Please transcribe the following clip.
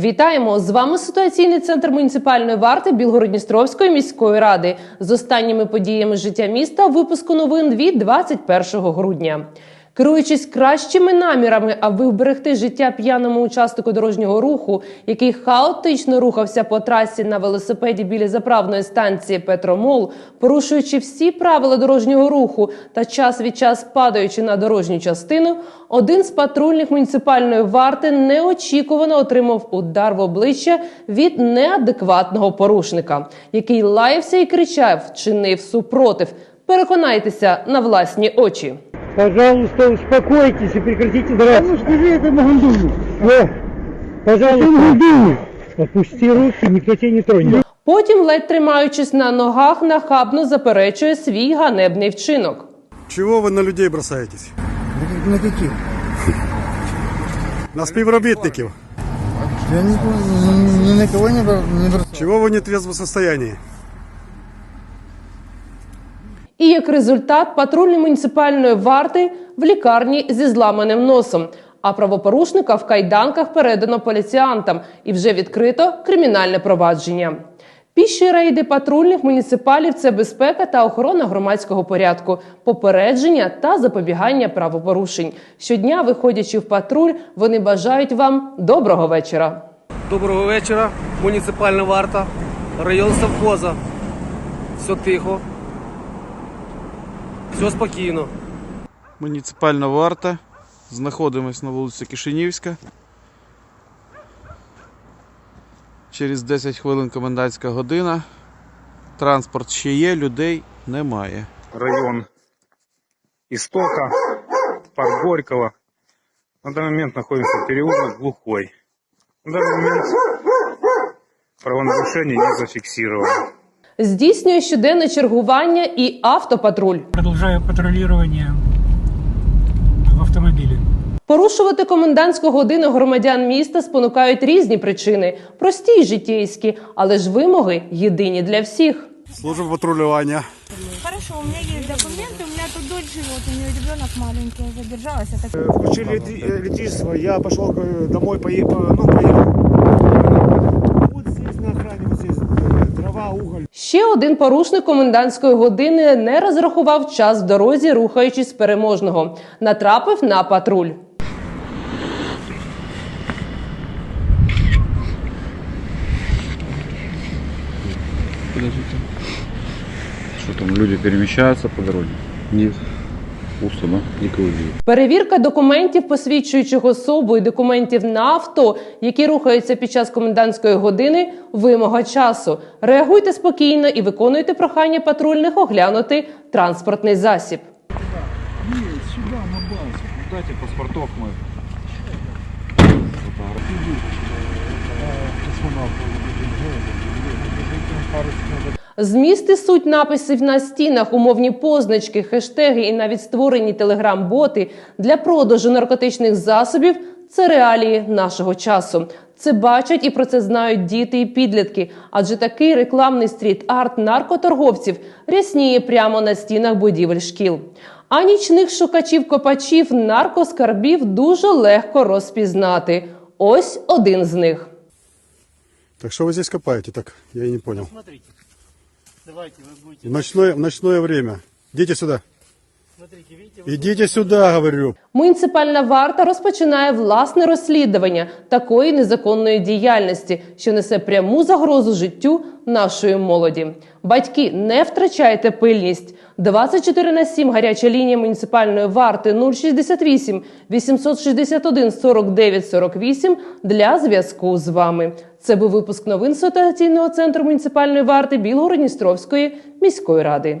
Вітаємо з вами ситуаційний центр муніципальної варти Білгородністровської міської ради з останніми подіями життя міста випуску новин від 21 грудня. Керуючись кращими намірами, аби вберегти життя п'яному учаснику дорожнього руху, який хаотично рухався по трасі на велосипеді біля заправної станції Петромол, порушуючи всі правила дорожнього руху та час від час падаючи на дорожню частину, один з патрульних муніципальної варти неочікувано отримав удар в обличчя від неадекватного порушника, який лаявся і кричав, чинив супротив. Переконайтеся на власні очі. Пожалуйста, успокойтесь и прекратите драться. Ну скажи этому гандону. О, пожалуйста, Отпусти руки, никто тебя не тронет. Потім, ледь тримаючись на ногах, нахабно заперечує свій ганебний вчинок. Чого ви на людей бросаєтесь? На каких? На співробітників. Я ни, ни, ни на кого не, бро- не бросал. Чого ви не трезвому состоянии? І як результат, патрульні муніципальної варти в лікарні зі зламаним носом. А правопорушника в кайданках передано поліціантам і вже відкрито кримінальне провадження. Піші рейди патрульних муніципалів це безпека та охорона громадського порядку, попередження та запобігання правопорушень. Щодня, виходячи в патруль, вони бажають вам доброго вечора. Доброго вечора, муніципальна варта, район совхоза. Все тихо. Все спокійно. Муніципальна варта. Знаходимось на вулиці Кишинівська. Через 10 хвилин комендантська година. Транспорт ще є, людей немає. район Истока, парк Горького. На данный момент находимся в переулок Глухой. На данный момент правонарушение не зафиксировано Здійснює щоденне чергування і автопатруль. Продолжаю патрулирование в автомобиле. Порушувати комендантську годину громадян міста спонукають різні причини, прості й житейські, але ж вимоги єдині для всіх. Служба патрулювання. Хорошо, у меня есть документы, у меня тут дочь живет, у нее ребенок маленький, я задержалась. Я так... включили электри- электричество, я пошел э, домой, поехал, ну, поехал. Ще один порушник комендантської години не розрахував час в дорозі, рухаючись переможного. Натрапив на патруль. Подождите. Что там, люди перемещаются по дороге? Нет. Да? Никого. Перевірка документів, посвідчуючих особу і документів на авто, які рухаються під час комендантської години, вимога часу. Реагуйте спокійно і виконуйте прохання патрульних оглянути транспортний засіб. Дайте паспортов мы. Зміст і суть написів на стінах, умовні позначки, хештеги і навіть створені телеграм-боти для продажу наркотичних засобів це реалії нашого часу. Це бачать і про це знають діти і підлітки, адже такий рекламний стріт-арт наркоторговців рясніє прямо на стінах будівель шкіл. А нічних шукачів-копачів наркоскарбів дуже легко розпізнати. Ось один з них. Так що ви здесь копаєте? Так, я и не понял. Смотрите, давайте вы будете... В ночное, в ночное время. Идите сюда. Идите сюда, говорю. Муніципальна варта розпочинає власне розслідування такої незаконної діяльності, що несе пряму загрозу життю нашої молоді. Батьки, не втрачайте пильність. 24 на 7 гаряча лінія муніципальної варти 068 861 49 48 для зв'язку з вами. Це був випуск новин ситуаційного центру муніципальної варти Білгородністровської міської ради.